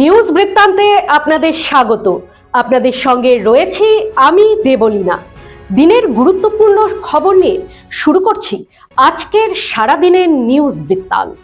News বৃত্তান্তে আপনাদের স্বাগত। আপনাদের সঙ্গে রয়েছি আমি দেবলীনা। দিনের গুরুত্বপূর্ণ খবর নিয়ে শুরু করছি আজকের সারাদিনের নিউজ বৃত্তান্ত।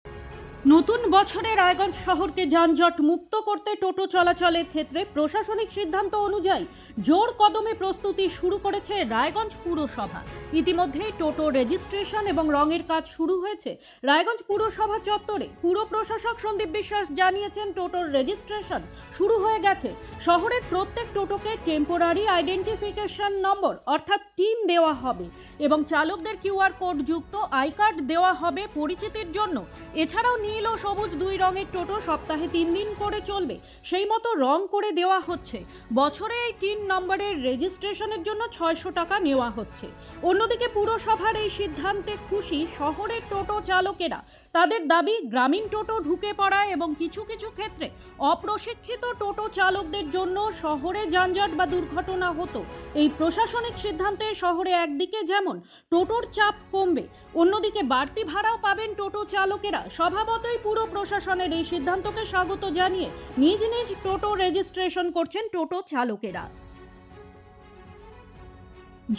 নতুন বছরে রায়গঞ্জ শহরকে যানজট মুক্ত করতে টোটো চলাচলের ক্ষেত্রে প্রশাসনিক সিদ্ধান্ত অনুযায়ী জোর কদমে প্রস্তুতি শুরু করেছে রায়গঞ্জ পুরসভা। ইতিমধ্যেই টোটো রেজিস্ট্রেশন এবং রঙের কাজ শুরু হয়েছে। রায়গঞ্জ পুরসভা চত্বরে পুর প্রশাসক সন্দীপ বিশ্বাস জানিয়েছেন, টোটোর রেজিস্ট্রেশন শুরু হয়ে গেছে। শহরের প্রত্যেক টোটোকে টেম্পোরারি আইডেন্টিফিকেশন নম্বর অর্থাৎ টিন দেওয়া হবে। এবং চালকদের কিউআর কোড যুক্ত আই কার্ড দেওয়া হবে পরিচিতির জন্য। এছাড়াও নীল ও সবুজ দুই রঙের টোটো সপ্তাহে তিন দিন করে চলবে। সেই মতো রং করে দেওয়া হচ্ছে। বছরে এই তিন নম্বরের রেজিস্ট্রেশনের জন্য ছয়শো টাকা নেওয়া হচ্ছে। অন্যদিকে পুরসভার এই সিদ্ধান্তে খুশি শহরের টোটো চালকেরা। তাদের দাবি, গ্রামীণ টোটো ঢুকে পড়ায় এবং কিছু কিছু ক্ষেত্রে অপ্রশিক্ষিত টোটো চালকদের জন্য শহরে যানজট বা দুর্ঘটনা হতো। এই প্রশাসনিক সিদ্ধান্তে শহরে একদিকে যেমন টোটোর চাপ কমবে, অন্যদিকে বাড়তি ভাড়াও পাবেন টোটো চালকেরা। স্বভাবতই পুরো প্রশাসনের এই সিদ্ধান্তকে স্বাগত জানিয়ে নিজ নিজ টোটো রেজিস্ট্রেশন করছেন টোটো চালকেরা।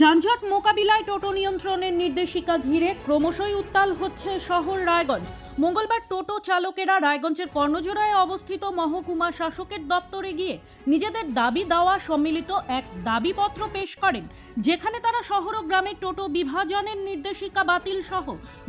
যানজট মোকাবিলায় টোটো নিয়ন্ত্রণের নির্দেশিকা ঘিরে ক্রমশই উত্তাল হচ্ছে শহর রায়গঞ্জ। মঙ্গলবার টোটো চালকেরা রায়গঞ্জের কর্ণজোড়ায় অবস্থিত মহকুমা শাসকের দপ্তরে গিয়ে নিজেদের দাবি দাওয়া সম্মিলিত এক দাবিপত্র পেশ করেন। যেখানে তারা শহর ও গ্রামে টোটো বিভাজনের নির্দেশিকা বাতিল সহ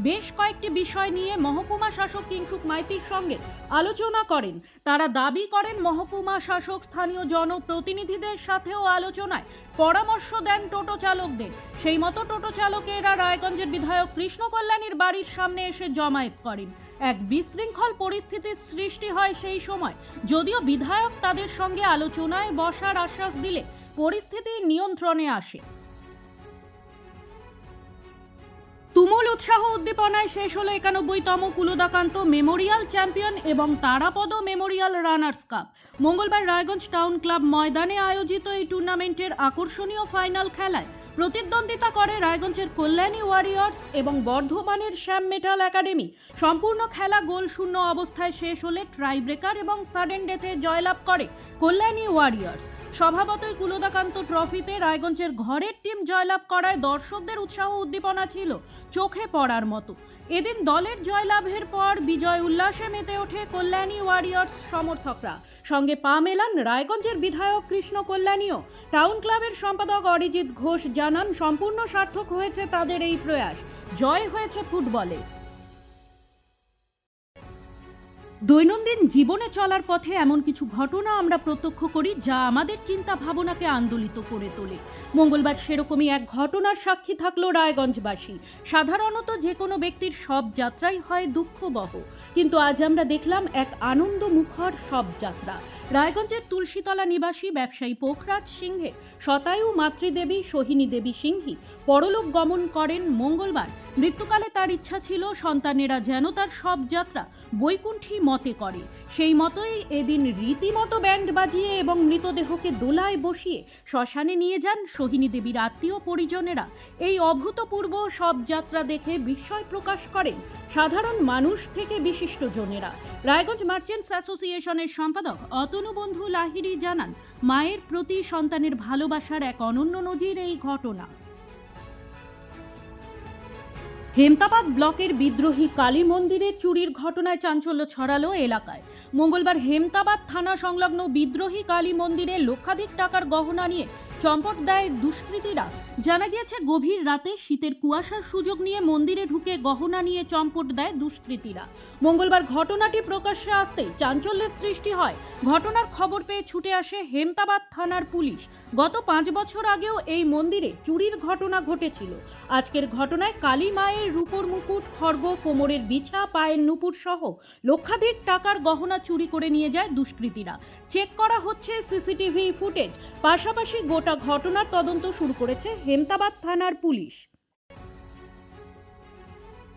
বেশ কয়েকটি বিষয় নিয়ে মহকুমা শাসক কিংসুক মাইতির সঙ্গে আলোচনা করেন। তারা দাবি করেন, মহকুমা শাসক স্থানীয় জনপ্রতিনিধিদের সাথেও আলোচনায় পরামর্শ দেন টোটো চালকদের। সেই মতো টোটো চালকেরা রায়গঞ্জের বিধায়ক কৃষ্ণ কল্যাণীর বাড়ির সামনে এসে জমায়েত করেন। এক বিশৃঙ্খল পরিস্থিতির সৃষ্টি হয় সেই সময়। যদিও বিধায়ক তাদের সঙ্গে আলোচনায় বসার আশ্বাস দিলে পরিস্থিতি নিয়ন্ত্রণে আসে। তুমুল উৎসাহ উদ্দীপনায় শেষ হলো একানব্বইতম কুলদাকান্ত মেমোরিয়াল চ্যাম্পিয়ন এবং তারাপদ মেমোরিয়াল রানার্স কাপ। মঙ্গলবার রায়গঞ্জ টাউন ক্লাব ময়দানে আয়োজিত এই টুর্নামেন্টের আকর্ষণীয় ফাইনাল খেলায় প্রতিদ্বন্দ্বিতা করে রায়গঞ্জের কল্যাণী ওয়ারিয়র্স এবং বর্ধমানের শ্যাম মেটাল একাডেমি। সম্পূর্ণ খেলা গোল শূন্য অবস্থায় শেষ হলে ট্রাই ব্রেকার এবং সাডেন ডেথে জয়লাভ করে কল্যাণী ওয়ারিয়র্স। স্বভাবতই কুলদাকান্ত ট্রফিতে রায়গঞ্জের ঘরের টিম জয়লাভ করায় দর্শকদের উৎসাহ উদ্দীপনা ছিল চোখে পড়ার মতো। এদিন দলের জয়লাভের পর বিজয় উল্লাসে মেতে ওঠে কল্যাণী ওয়ারিয়র্স সমর্থকরা। সঙ্গে পা মেলান রায়গঞ্জের বিধায়ক কৃষ্ণ কল্যাণীও। টাউন ক্লাবের সম্পাদক অরিজিৎ ঘোষ জানান, সম্পূর্ণ সার্থক হয়েছে তাদের এই প্রয়াস। জয় হয়েছে ফুটবলে। দৈনন্দিন জীবনে চলার পথে এমন কিছু ঘটনা আমরা প্রত্যক্ষ করি যা আমাদের চিন্তা ভাবনাকে আন্দোলিত করে তোলে। মঙ্গলবার সেরকমই এক ঘটনার সাক্ষী থাকল রায়গঞ্জবাসী। সাধারণত যে কোনো ব্যক্তির সব যাত্রাই হয় দুঃখবহ। কিন্তু আজ আমরা দেখলাম এক আনন্দ মুখর সব যাত্রা। রায়গঞ্জের তুলসীতলা নিবাসী ব্যবসায়ী পোখরাজ সিংহে শতায়ু মাতৃদেবী সোহিনী দেবী সিংহী পরলোক গমন করেন মঙ্গলবার। মৃত্যুকালে তার ইচ্ছা ছিল সন্তানেরা যেন তার সব যাত্রা বৈকুণ্ঠী মতে করে। সেই মতোই এদিন রীতিমতো ব্যান্ড বাজিয়ে এবং মৃতদেহকে দোলায় বসিয়ে শ্মশানে নিয়ে যান সোহিনী দেবীর আত্মীয় পরিজনেরা। এই অভূতপূর্ব সব যাত্রা দেখে বিস্ময় প্রকাশ করেন সাধারণ মানুষ থেকে বিশিষ্ট জনেরা। রায়গঞ্জ মার্চেন্টস অ্যাসোসিয়েশনের সম্পাদক অতনু বন্ধু লাহিড়ী জানান, মায়ের প্রতি সন্তানের ভালোবাসার এক অনন্য নজির এই ঘটনা। হেমতাবাদ ব্লকের বিদ্রোহী কালী মন্দিরে চুরির ঘটনায় চাঞ্চল্য ছড়ালো এলাকায়। মঙ্গলবার হেমতাবাদ থানা সংলগ্ন বিদ্রোহী কালী মন্দিরে লক্ষাধিক টাকার গহনা নিয়ে চম্পট দেয় দুষ্কৃতীরা জানা গিয়েছে, গভীর রাতে শীতের কুয়াশার সুযোগ নিয়ে মন্দিরে ঢুকে গহনা নিয়ে চম্পট দেয় দুষ্কৃতীরা। মঙ্গলবার ঘটনাটি প্রকাশ্যে আসতেই চাঞ্চল্যের সৃষ্টি হয়। ঘটনার খবর পেয়ে ছুটে আসে হেমতাবাদ থানার পুলিশ। গত পাঁচ বছর আগেও এই মন্দিরে চুরির ঘটনা ঘটেছিল। আজকের ঘটনায় কালী মায়ের রূপোর মুকুট খর্গ কোমরের বিছা, পায়ের নুপুর সহ লক্ষাধিক টাকার গহনা চুরি করে নিয়ে যায় দুষ্কৃতীরা। চেক করা হচ্ছে সিসিটিভি ফুটেজ। পাশাপাশি গোটা ঘটনার তদন্ত শুরু করেছে হেমতাবাদ থানার পুলিশ।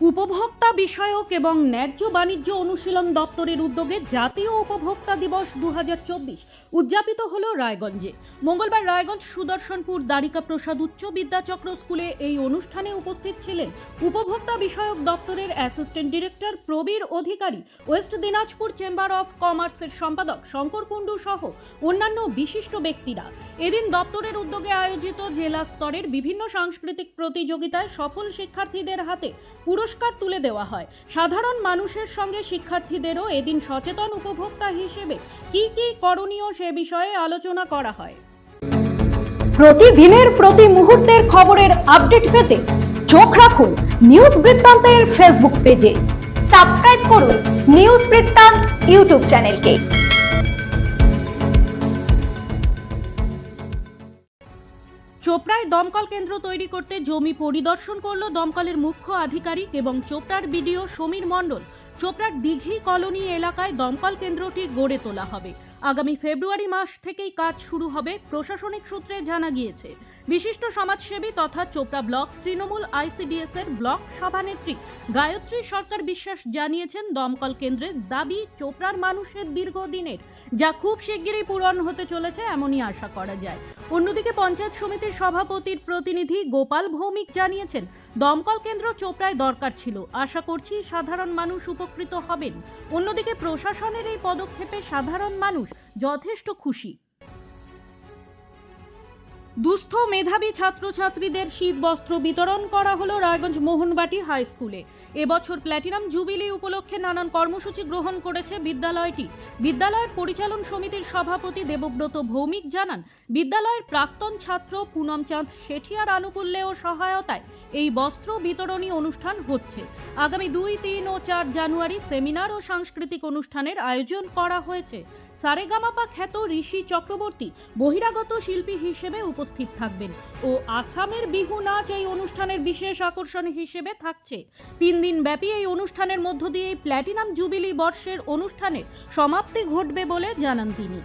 উপভোক্তা বিষয়ক এবং ন্যায্য বাণিজ্য অনুশীলন দপ্তরের উদ্যোগে জাতীয় উপভোক্তা দিবস দু উদযাপিত হল রায়গঞ্জে। মঙ্গলবার রায়গঞ্জ সুদর্শনপুর দ্বারিকা প্রসাদ উচ্চ বিদ্যাচক্র স্কুলে এই অনুষ্ঠানে উপস্থিত ছিলেন উপভোক্তা বিষয়ক দপ্তরের assistant director, Prabir Adhikari, west Dinajpur chamber of কমার্সের সম্পাদক শঙ্কর কুণ্ডু সহ অন্যান্য বিশিষ্ট ব্যক্তিরা। এদিন দপ্তরের উদ্যোগে আয়োজিত জেলা স্তরের বিভিন্ন সাংস্কৃতিক প্রতিযোগিতায় সফল শিক্ষার্থীদের হাতে পুরস্কার তুলে দেওয়া হয়। সাধারণ মানুষের সঙ্গে শিক্ষার্থীদেরও এদিন সচেতন উপভোক্তা হিসেবে কি কি করণীয় সে বিষয়ে আলোচনা করা হয়। প্রতিদিনের প্রতি মুহূর্তের খবরের আপডেট পেতে চোখ রাখুন নিউজ বৃত্তান্তের ফেসবুক পেজে। সাবস্ক্রাইব করুন নিউজ বৃত্তান্ত ইউটিউব চ্যানেলকে। চোপড়ায় দমকল কেন্দ্র তৈরি করতে জমি পরিদর্শন করল দমকলের মুখ্য আধিকারিক এবং চোপড়ার বিডিও সমীর মণ্ডল। চোপড়ার দিঘি কলোনি এলাকায় দমকল কেন্দ্রটি গড়ে তোলা হবে। আগামী ফেব্রুয়ারি মাস থেকেই কাজ শুরু হবে, প্রশাসনিক সূত্রে জানা গিয়েছে। বিশিষ্ট সমাজসেবী তথা চোপড়া ব্লক, তৃণমূল আইসিডিএস এর ব্লক সভানেত্রী গায়ত্রী সরকার বিশ্বাস জানিয়েছেন, দমকল কেন্দ্রের দাবি চোপড়ার মানুষের দীর্ঘদিনের, যা খুব শিগগিরই পূরণ হতে চলেছে এমনই আশা করা যায়। অন্যদিকে পঞ্চায়েত সমিতির সভাপতির প্রতিনিধি গোপাল ভৌমিক জানিয়েছেন দমকল কেন্দ্র চোপড়ায় দরকার ছিল। আশা করছি সাধারণ মানুষ উপকৃত হবেন। অন্যদিকে প্রশাসনের এই পদক্ষেপে সাধারণ মানুষ যথেষ্ট খুশি। দুস্থ মেধাবী ছাত্রছাত্রীদের শীত বস্ত্র বিতরণ করা হলো রায়গঞ্জ মোহনবাটি হাই স্কুলে। এবছর প্ল্যাটিনাম জুবিলি উপলক্ষে নানান কর্মসূচি গ্রহণ করেছে বিদ্যালয়টি। বিদ্যালয়ের পরিচালন সমিতির সভাপতি দেবব্রত ভৌমিক জানান, বিদ্যালয়ের প্রাক্তন ছাত্র পুনম চাঁদ শেঠিয়ার আনুকূল্যে ও সহায়তায় এই বস্ত্র বিতরণী অনুষ্ঠান হচ্ছে। আগামী দুই, তিন ও চার জানুয়ারি সেমিনার ও সাংস্কৃতিক অনুষ্ঠানের আয়োজন করা হয়েছে। সারেগামাপা খ্যাত ঋষি চক্রবর্তী বহিরাগত শিল্পী হিসেবে উপস্থিত থাকবেন ও আসামের বিহু নাচ এই অনুষ্ঠানের বিশেষ আকর্ষণ হিসেবে থাকছে। তিন দিন ব্যাপী এই অনুষ্ঠানের মধ্য দিয়ে প্ল্যাটিনাম জুবিলি বর্ষের অনুষ্ঠানের সমাপ্তি ঘটবে বলে জানান তিনি।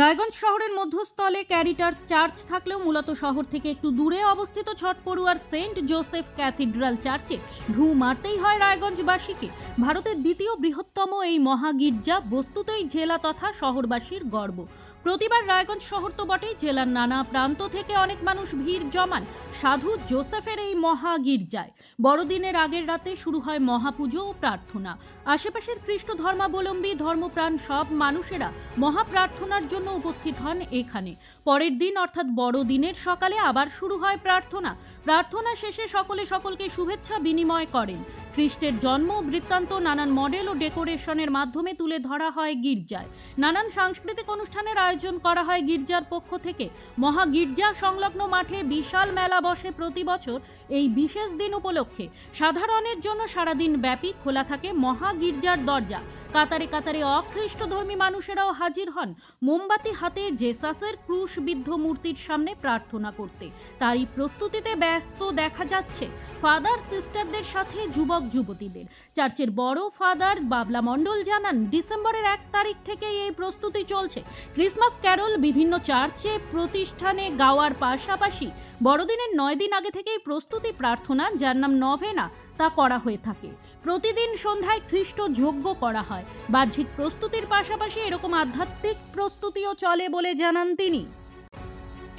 রায়গঞ্জ শহরের মধ্যস্থলে ক্যারিটার চার্চ থাকলেও মূলত শহর থেকে একটু দূরে অবস্থিত ছটপড়ুয়ার সেন্ট জোসেফ ক্যাথিড্রাল চার্চে ঢু মারতেই হয় রায়গঞ্জবাসীকে। ভারতের দ্বিতীয় বৃহত্তম এই মহাগির্জা, বস্তুতই জেলা তথা শহরবাসীর গর্ব। প্রতিবার রায়গঞ্জ শহর তো বটেই, জেলার নানা প্রান্ত থেকে অনেক মানুষ ভিড় জমান সাধু জোসেফের এই মহাগির্জায়। বড়দিনের আগের রাতে শুরু হয় মহাপুজো ও প্রার্থনা। আশেপাশের খ্রিস্ট ধর্মাবলম্বী, ধর্মপ্রাণ সব মানুষেরা মহাপ্রার্থনার জন্য উপস্থিত হন এখানে। পরের দিন অর্থাৎ বড়দিনের সকালে আবার শুরু হয় প্রার্থনা। প্রার্থনা শেষে সকলে সকলকে শুভেচ্ছা বিনিময় করেন। খ্রিস্টের জন্ম, বৃত্তান্ত, নানান মডেল ও ডেকোরেশনের মাধ্যমে তুলে ধরা হয় গির্জায়। নানান সাংস্কৃতিক অনুষ্ঠানের আয়োজন করা হয় গির্জার পক্ষ থেকে। মহা গির্জা সংলগ্ন মাঠে বিশাল মেলা বসে প্রতি বছর এই বিশেষ দিন উপলক্ষে। সাধারণের জন্য সারাদিন ব্যাপী খোলা থাকে মহা গির্জার দরজা। কাতারে কাতারে অখ্রিস্টধর্মী মানুষেরাও হাজির হন। মোমবাতি হাতে জেসাসের ক্রুশবিদ্ধ মূর্তির সামনে প্রার্থনা করতে। তারই প্রস্তুতিতে ব্যস্ত দেখা যাচ্ছে ফাদার সিস্টারদের সাথে যুবক যুবতীদের। চার্চের বড় ফাদার বাবলা মণ্ডল জানান, ডিসেম্বরের এক তারিখ থেকে এই প্রস্তুতি চলছে। ক্রিসমাস ক্যারল বিভিন্ন চার্চে, প্রতিষ্ঠানে গাওয়ার পাশাপাশি বড়দিনের নয় দিন আগে থেকেই প্রস্তুতি প্রার্থনা, যার নাম নভেনা। তা করা হয়ে থাকে। প্রতিদিন সন্ধ্যায় খ্রিস্ট যজ্ঞ করা হয়। বাহ্যিক প্রস্তুতির পাশাপাশি এরকম আধ্যাত্মিক প্রস্তুতিও চলে বলে জানান তিনি।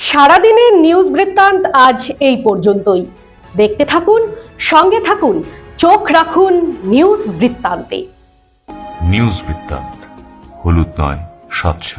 সারাদিনের নিউজ বৃত্তান্ত আজ এই পর্যন্তই। দেখতে থাকুন সঙ্গে থাকুন চোখ রাখুন নিউজ বৃত্তান্তে। নিউজ বৃত্তান্ত হলুদ নয় স্বচ্ছ